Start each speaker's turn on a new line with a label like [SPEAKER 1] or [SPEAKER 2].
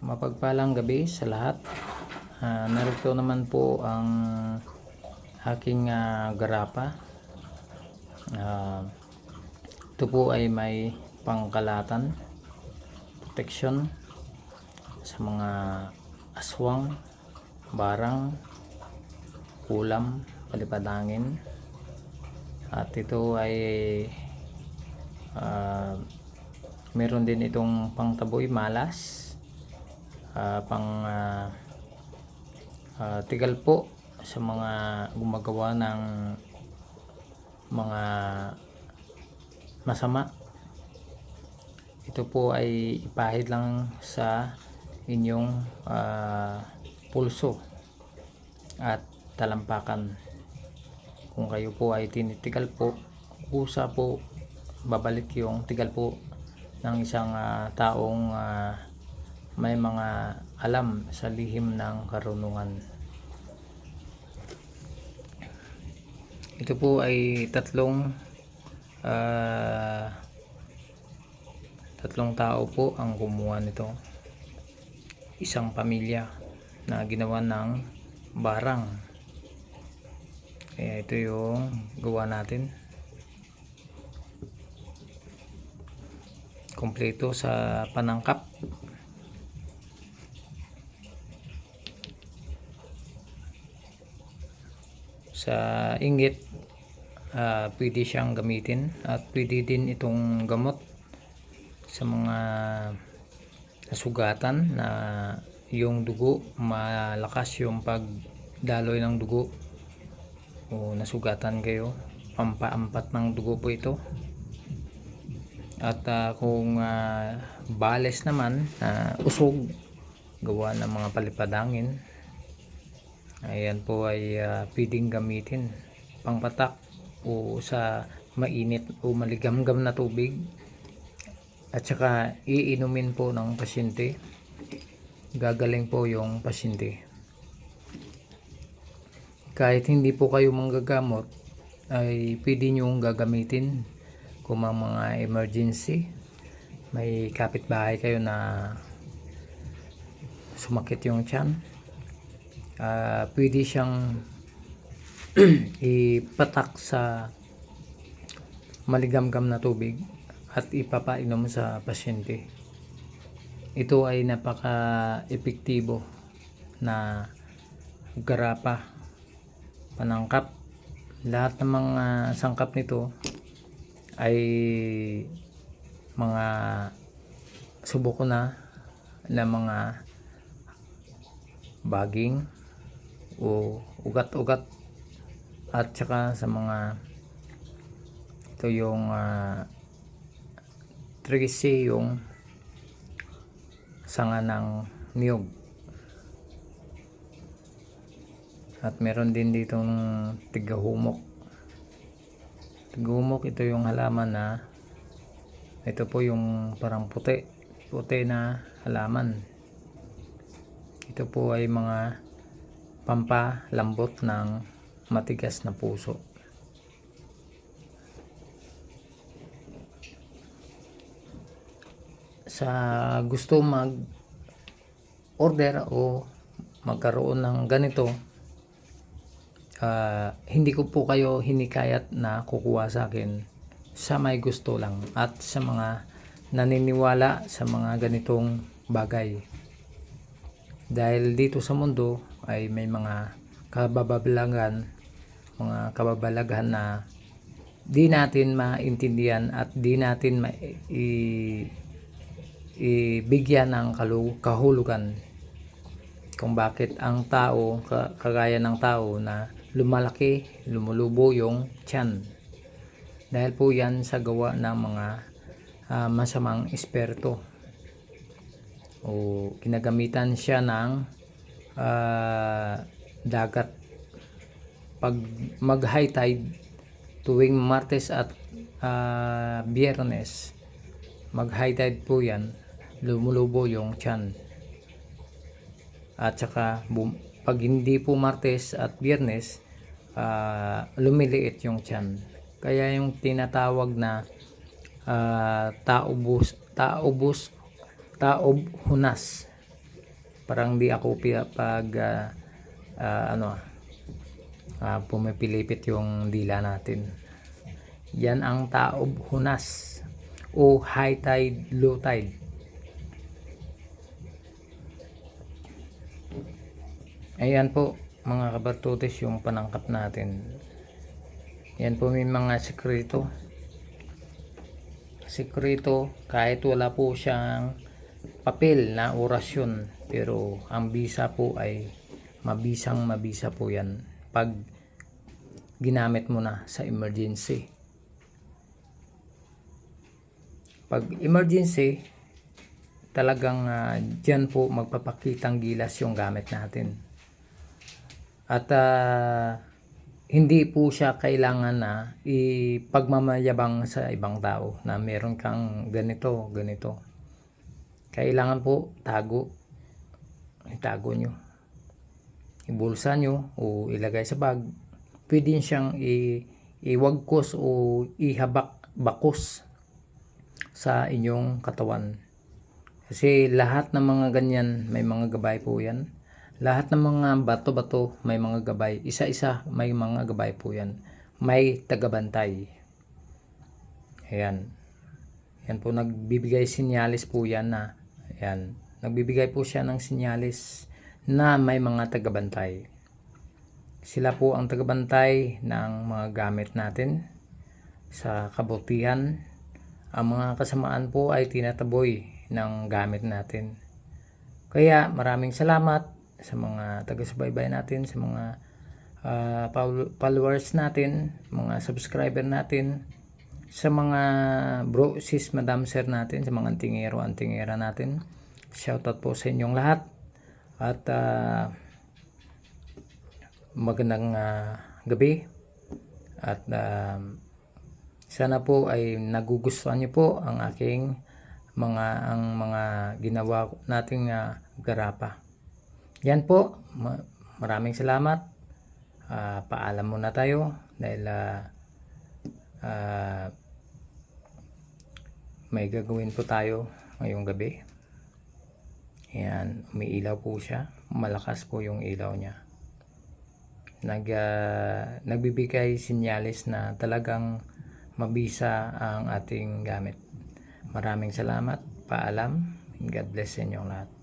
[SPEAKER 1] Mapagpalang gabi sa lahat. Ah, narito naman po ang aking ah, garapa. Ah, ito po ay may pangkalatan, protection sa mga aswang, barang, kulam, palipadangin. At ito ay ah, meron din itong pangtaboy malas ah, pang ah, ah, tigal po sa mga gumagawa ng mga masama. Ito po ay ipahid lang sa inyong ah, pulso at talampakan. Kung kayo po ay tinitigal po kusa po babalik yung tigal po ng isang ah, taong ah, may mga alam sa lihim ng karunungan. Ito po ay tatlong ah, tatlong tao po ang kumuha nito. Isang pamilya na ginawa ng barang. Kaya ito yung gawa natin. Kompleto sa panangkap. Sa inggit ah, pwede siyang gamitin at pwede din itong gamot sa mga nasugatan na yung dugo malakas yung pagdaloy ng dugo o nasugatan kayo. Pampaampat ng dugo po ito. At ah, kung ah, bales naman na usog gawa ng mga palipadangin Ayan po ay ah, pwedeng gamitin pangpatak o sa mainit o maligamgam na tubig. At saka iinumin po ng pasyente. Gagaling po yung pasyente. Kahit hindi po kayo manggagamot ay pwede nyong gagamitin. Kung mga emergency may kapitbahay kayo na sumakit yung tiyan ah, pwede siyang ipatak sa maligamgam na tubig at ipapainom sa pasyente. Ito ay napaka-epektibo na garapa, panangkap. Lahat ng mga sangkap nito ay mga subok ko na na mga baging o ugat-ugat. At saka sa mga ito yung uh, trigisi yung sanga ng niyog. At meron din ditong tigahumok. Tigahumok ito yung halaman na ito po yung parang puti puti na halaman. Ito po ay mga pampalambot ng matigas na puso. Sa gusto mag order o magkaroon ng ganito, ah, hindi ko po kayo hinikayat na kukuha sa akin sa may gusto lang at sa mga naniniwala sa mga ganitong bagay dahil dito sa mundo ay may mga kabababalagan mga kababalaghan na di natin maintindihan at di natin i, ibigyan ng kahulugan kung bakit ang tao ka, kagaya ng tao na lumalaki lumulubo yung tiyan. Dahil po yan sa gawa ng mga ah, masamang esperto o ginagamitan siya ng ah, dagat. Pag mag high tide tuwing Martes at ah, Biyernes mag high tide po yan. Lumulubo yung tiyan. At saka bum- pag hindi po Martes at Biyernes ah, lumiliit yung tiyan. Kaya yung tinatawag na ah, taubos taubos taob hunas Parang di ako pag ah, ah, ano ah, pumipilipit yung dila natin. Yan ang taob hunas o high tide, low tide. Ayan po mga kabartutis yung panangkap natin. Yan po may mga sekreto. Sekreto kahit wala po siyang papel na orasyon pero ang bisa po ay mabisang mabisa po yan pag ginamit mo na sa emergency. Pag emergency, talagang ah, dyan po magpapakitang gilas yung gamit natin. At ah, hindi po siya kailangan na ipagmamayabang sa ibang tao na meron kang ganito, ganito. Kailangan po tago. Itago nyo. Ibulsa nyo o ilagay sa bag. Pwede siyang i iwagkos o ihabak bakos sa inyong katawan. Kasi lahat ng mga ganyan may mga gabay po yan. Lahat ng mga bato-bato may mga gabay. Isa-isa may mga gabay po yan. May tagabantay. Ayan. Yan po nagbibigay sinyalis po yan na ayan. Nagbibigay po siya ng sinyalis na may mga tagabantay. Sila po ang tagabantay ng mga gamit natin sa kabutihan. Ang mga kasamaan po ay tinataboy ng gamit natin. Kaya maraming salamat sa mga taga-subaybay natin, sa mga fol- followers natin, mga subscriber natin, sa mga bro, sis, madam, sir natin, sa mga antingero, antingera natin. Shoutout po sa inyong lahat. At ah, magandang ah, gabi. At ah, sana po ay nagugustuhan niyo po ang aking mga ang mga ginawa nating ah, garapa. Yan po. Ma- maraming salamat. Ah, paalam muna tayo dahil ah, ah, may gagawin po tayo ngayong gabi. Yan, umiilaw po siya. Malakas po yung ilaw niya. Nag, ah, nagbibigay sinyalis na talagang mabisa ang ating gamit. Maraming salamat. Paalam. God bless sa inyong lahat.